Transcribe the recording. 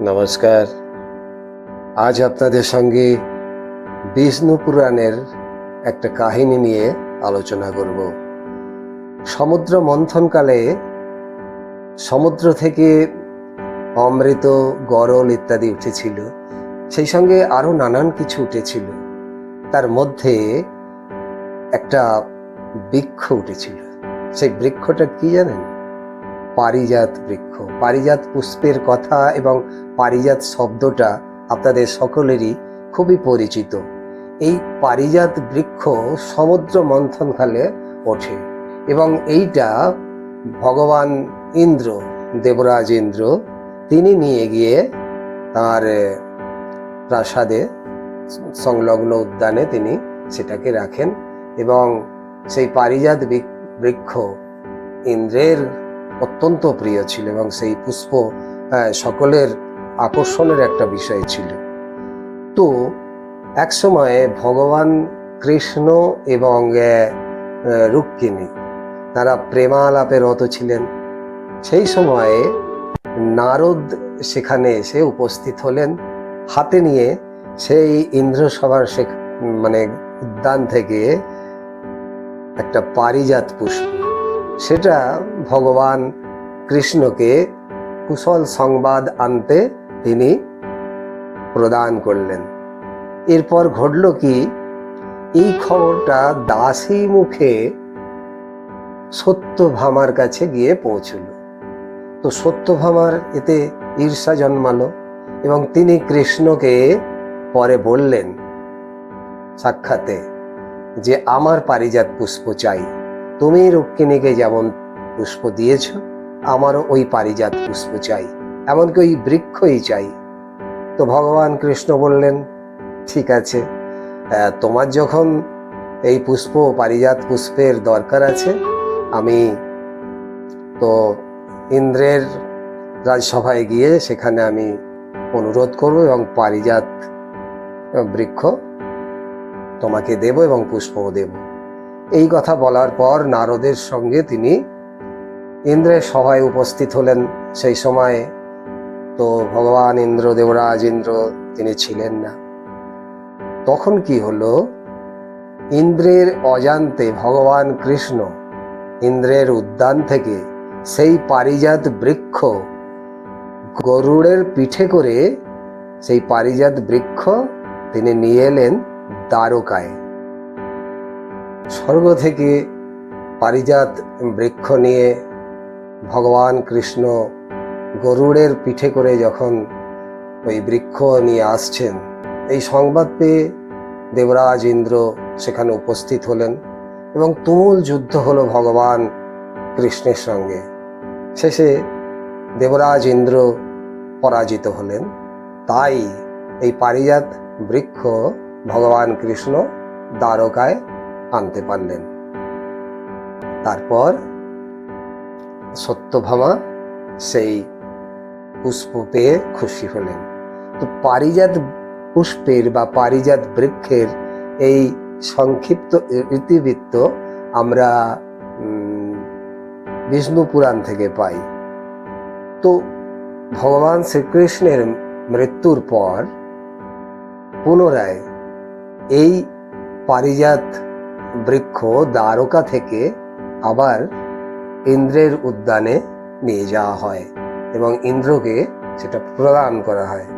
নমস্কার। আজ আপনাদের সঙ্গে বিষ্ণু পুরাণের একটা কাহিনী নিয়ে আলোচনা করব। সমুদ্র মন্থনকালে সমুদ্র থেকে অমৃত, গরল ইত্যাদি উঠেছিল। সেই সঙ্গে আরও নানান কিছু উঠেছিল। তার মধ্যে একটা বৃক্ষ উঠেছিল। সেই বৃক্ষটা কি জানেন? পারিজাত বৃক্ষ। পারিজাত পুষ্পের কথা এবং পারিজাত শব্দটা আপনাদের সকলেরই খুবই পরিচিত। এই পারিজাত বৃক্ষ সমুদ্র মন্থনকালে ওঠে এবং এইটা ভগবান ইন্দ্র, দেবরাজ ইন্দ্র, তিনি নিয়ে গিয়ে তার প্রাসাদে সংলগ্ন উদ্যানে তিনি সেটাকে রাখেন এবং সেই পারিজাত বৃক্ষ ইন্দ্রের অত্যন্ত প্রিয় ছিল এবং সেই পুষ্প সকলের আকর্ষণের একটা বিষয় ছিল। তো এক সময়ে ভগবান কৃষ্ণ এবং রুক্মিণী, তারা প্রেমালাপে রত ছিলেন। সেই সময়ে নারদ সেখানে এসে উপস্থিত হলেন। হাতে নিয়ে সেই ইন্দ্রসভার সে- মানে উদ্যান থেকে একটা পারিজাত পুষ্প, সেটা ভগবান কৃষ্ণকে কুশল সংবাদ আনতে তিনি প্রদান করলেন। এরপর ঘটল কি? এই খবরটা দাসী মুখে সত্যভামার কাছে গিয়ে পৌঁছল। তো সত্যভামার এতে ঈর্ষা জন্মালো এবং তিনি কৃষ্ণকে পরে বললেন সাক্ষাতে যে, আমার পারিজাত পুষ্প চাই। তুমি রুক্মিণীকে যেমন পুষ্প দিয়েছ, আমারও ওই পারিজাত পুষ্প চাই। এমনকি ওই বৃক্ষই চাই। তো ভগবান কৃষ্ণ বললেন, ঠিক আছে তোমার যখন এই পুষ্প, পারিজাত পুষ্পের দরকার আছে, আমি তো ইন্দ্রের রাজসভায় গিয়ে সেখানে আমি অনুরোধ করব এবং পারিজাত বৃক্ষ তোমাকে দেব এবং পুষ্পও দেব। এই কথা বলার পর নারদের সঙ্গে তিনি ইন্দ্রের সভায় উপস্থিত হলেন। সেই সময় তো ভগবান ইন্দ্র, দেবরাজ ইন্দ্র, তিনি ছিলেন না। তখন কি হলো? ইন্দ্রের অজান্তে ভগবান কৃষ্ণ ইন্দ্রের উদ্যান থেকে সেই পারিজাত বৃক্ষ গরুড়ের পিঠে করে সেই পারিজাত বৃক্ষ তিনি নিয়ে এলেন দ্বারকায়। স্বর্গ থেকে পারিজাত বৃক্ষ নিয়ে ভগবান কৃষ্ণ গরুড়ের পিঠে করে যখন ওই বৃক্ষ নিয়ে আসছেন, এই সংবাদ পেয়ে দেবরাজ ইন্দ্র সেখানে উপস্থিত হলেন এবং তুমুল যুদ্ধ হলো ভগবান কৃষ্ণের সঙ্গে। শেষে দেবরাজ ইন্দ্র পরাজিত হলেন। তাই এই পারিজাত বৃক্ষ ভগবান কৃষ্ণ দ্বারকায় আনতে পারলেন। তারপর সত্যভামা সেই পুষ্প পেয়ে খুশি হলেন। তো পারিজাত পুষ্পের বা পারিজাত বৃক্ষের এই সংক্ষিপ্ত ইতিবৃত্ত আমরা বিষ্ণু পুরাণ থেকে পাই। তো ভগবান শ্রীকৃষ্ণের মৃত্যুর পর পুনরায় এই পারিজাত বৃক্ষ দ্বারকা থেকে আবার ইন্দ্রের উদ্যানে নিয়ে যাওয়া হয়। এবং ইন্দ্রকে সেটা প্রদান করা হয়।